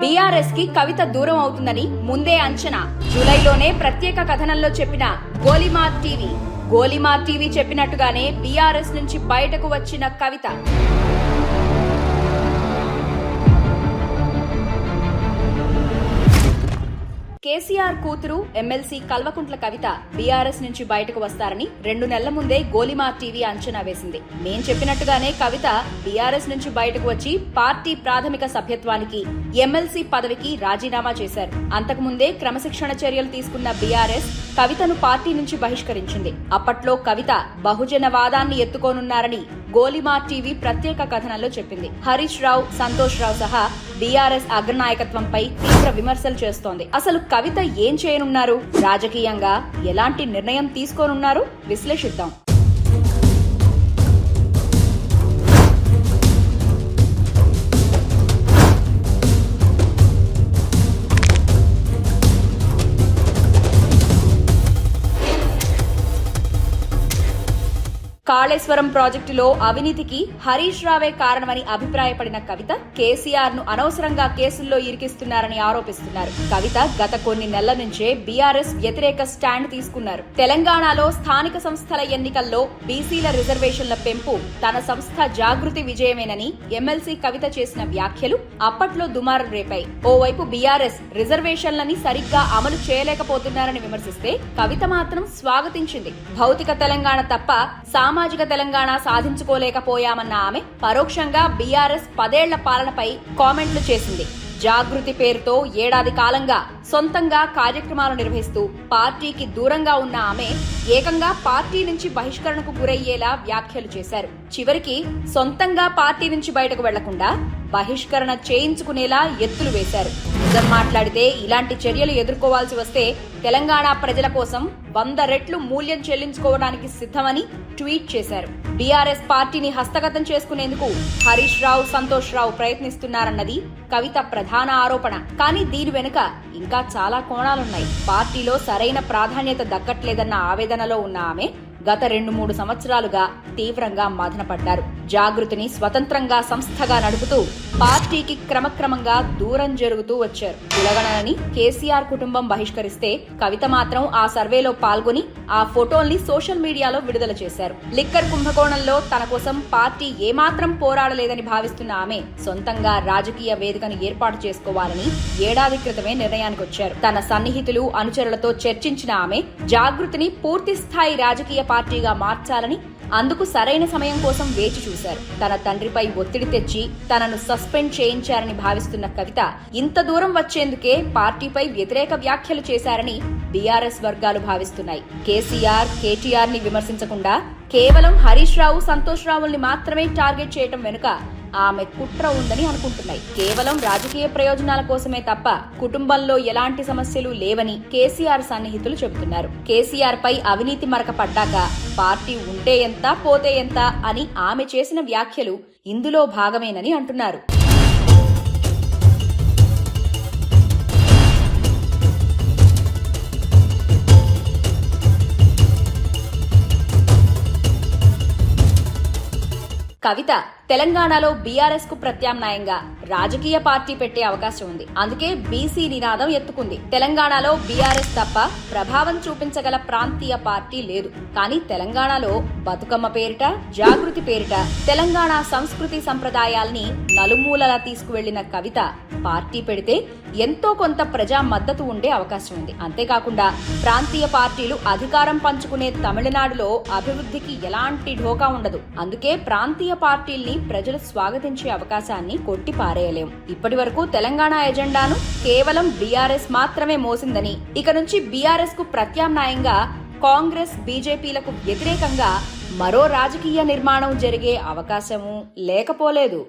బీఆర్ఎస్కి కవిత దూరం అవుతుందని ముందే అంచనా. జూలైలోనే ప్రత్యేక కథనంలో చెప్పిన గోలిమార్ టీవీ. గోలిమార్ టీవీ చెప్పినట్టుగానే బీఆర్ఎస్ నుంచి బయటకు వచ్చిన కవిత. కేసీఆర్ కూతురు ఎమ్మెల్సీ కల్వకుంట్ల కవిత బీఆర్ఎస్ నుంచి బయటకు వస్తారని రెండు నెలల ముందే గోలిమార్ టీవీ అంచనా వేసింది. మేం చెప్పినట్టుగానే కవిత బీఆర్ఎస్ నుంచి బయటకు వచ్చి పార్టీ ప్రాథమిక సభ్యత్వానికి ఎమ్మెల్సీ పదవికి రాజీనామా చేశారు. అంతకుముందే క్రమశిక్షణ చర్యలు తీసుకున్న బీఆర్ఎస్ కవితను పార్టీ నుంచి బహిష్కరించింది. అప్పట్లో కవిత బహుజన వాదాన్ని ఎత్తుకోనున్నారని గోలిమార్ టీవీ ప్రత్యేక కథనంలో చెప్పింది. హరీష్ రావు సంతోష్ రావు సహా బీఆర్ఎస్ అగ్రనాయకత్వంపై తీవ్ర విమర్శలు చేస్తోంది. అసలు కవిత ఏం చేయనున్నారు? రాజకీయంగా ఎలాంటి నిర్ణయం తీసుకోనున్నారు? విశ్లేషిద్దాం. కాళేశ్వరం ప్రాజెక్టులో అవినీతికి హరీష్ రావే కారణమని అభిప్రాయపడిన కవిత కేసీఆర్ను అనవసరంగా కేసుల్లో ఇరికిస్తున్నారని ఆరోపిస్తున్నారు. కవిత గత కొన్ని నెలల నుంచే బీఆర్ఎస్ వ్యతిరేక స్టాండ్ తీసుకున్నారు. తెలంగాణలో స్థానిక సంస్థల ఎన్నికల్లో బీసీల రిజర్వేషన్ల పెంపు తన సంస్థ జాగృతి విజయమేనని ఎమ్మెల్సీ కవిత చేసిన వ్యాఖ్యలు అప్పట్లో దుమారం రేపాయి. ఓవైపు బీఆర్ఎస్ రిజర్వేషన్లని సరిగ్గా అమలు చేయలేకపోతున్నారని విమర్శిస్తే కవిత మాత్రం స్వాగతించింది. భౌతిక తెలంగాణ తప్ప సామాజిక తెలంగాణ సాధించుకోలేకపోయామన్న ఆమె పరోక్షంగా బీఆర్ఎస్ పదేళ్ళ పాలనపై కామెంట్లు చేసింది. జాగృతి పేరుతో ఏడాది కాలంగా సొంతంగా కార్యక్రమాలు నిర్వహిస్తూ పార్టీకి దూరంగా ఉన్న ఆమె ఏకంగా పార్టీ నుంచి బహిష్కరణకు గురయ్యేలా వ్యాఖ్యలు చేశారు. చివరికి సొంతంగా పార్టీ నుంచి బయటకు వెళ్ళకుండా బహిష్కరణ చేయించుకునేలా ఎత్తులు వేశారు. నిజం మాట్లాడితే ఇలాంటి చర్యలు ఎదుర్కోవాల్సి వస్తే తెలంగాణ ప్రజల కోసం వంద రెట్లు మూల్యం చెల్లించుకోవడానికి సిద్ధమని ట్వీట్ చేశారు. బీఆర్ఎస్ పార్టీని హస్తగతం చేసుకునేందుకు హరీష్ రావు సంతోష్ రావు ప్రయత్నిస్తున్నారన్నది కవిత ప్రధాన ఆరోపణ. కానీ దీని వెనుక ఇంకా చాలా కోణాలున్నాయి. పార్టీలో సరైన ప్రాధాన్యత దక్కట్లేదన్న ఆవేదనలో ఉన్న ఆమె గత రెండు మూడు సంవత్సరాలుగా తీవ్రంగా మదనపడ్డారు. జాగృతిని స్వతంత్రంగా సంస్థగా నడుపుతూ పార్టీకి క్రమక్రమంగా దూరం జరుగుతూ వచ్చారు. కులగణనని కేసీఆర్ కుటుంబం బహిష్కరిస్తే కవిత మాత్రం ఆ సర్వేలో పాల్గొని ఆ ఫోటోల్ని సోషల్ మీడియాలో విడుదల చేశారు. లిక్కర్ కుంభకోణంలో తన కోసం పార్టీ ఏమాత్రం పోరాడలేదని భావిస్తున్న ఆమె సొంతంగా రాజకీయ వేదికను ఏర్పాటు చేసుకోవాలని ఏడాది క్రితమే నిర్ణయానికి వచ్చారు. తన సన్నిహితులు అనుచరులతో చర్చించిన ఆమె జాగృతిని పూర్తి స్థాయి రాజకీయ పార్టీ పార్టీగా మార్చాలని అందుకు సరైన సమయం కోసం వేచి చూశారు. తన తండ్రిపై ఒత్తిడి తెచ్చి తనను సస్పెండ్ చేయించారని భావిస్తున్న కవిత ఇంత దూరం వచ్చేందుకే పార్టీపై వ్యతిరేక వ్యాఖ్యలు చేశారని బీఆర్ఎస్ వర్గాలు భావిస్తున్నాయి. కేసీఆర్ కేటీఆర్ని విమర్శించకుండా కేవలం హరీష్ రావు సంతోష్ రావుల్ని మాత్రమే టార్గెట్ చేయటం వెనుక ఆమె కుట్ర ఉందని అనుకుంటున్నాయి. కేవలం రాజకీయ ప్రయోజనాల కోసమే తప్ప కుటుంబంలో ఎలాంటి సమస్యలు లేవని కేసీఆర్ సన్నిహితులు చెబుతున్నారు. కేసీఆర్ పై అవినీతి మరక పడ్డాక పార్టీ ఉంటే ఎంత పోతే ఎంత అని ఆమె చేసిన వ్యాఖ్యలు ఇందులో భాగమేనని అంటున్నారు. కవిత తెలంగాణలో బీఆర్ఎస్కు ప్రత్యామ్నాయంగా రాజకీయ పార్టీ పెట్టే అవకాశం ఉంది. అందుకే బీసీ నినాదం ఎత్తుకుంది. తెలంగాణలో బీఆర్ఎస్ తప్ప ప్రభావం చూపించగల ప్రాంతీయ పార్టీ లేదు. కానీ తెలంగాణలో బతుకమ్మ పేరిట జాగృతి పేరిట తెలంగాణ సంస్కృతి సంప్రదాయాల్ని నలుమూలలా తీసుకువెళ్ళిన కవిత పార్టీ పెడితే ఎంతో కొంత ప్రజా మద్దతు ఉండే అవకాశం ఉంది. అంతేకాకుండా ప్రాంతీయ పార్టీలు అధికారం పంచుకునే తమిళనాడులో అభివృద్ధికి ఎలాంటి ఢోకా ఉండదు. అందుకే ప్రాంతీయ పార్టీల్ని ప్రజలు స్వాగతించే అవకాశాన్ని కొట్టి పారేయలేం ఇప్పటి వరకు తెలంగాణ ఎజెండాను కేవలం బీఆర్ఎస్ మాత్రమే మోసిందని ఇక నుంచి బీఆర్ఎస్కు ప్రత్యామ్నాయంగా కాంగ్రెస్ బీజేపీలకు వ్యతిరేకంగా మరో రాజకీయ నిర్మాణం జరిగే అవకాశము లేకపోలేదు.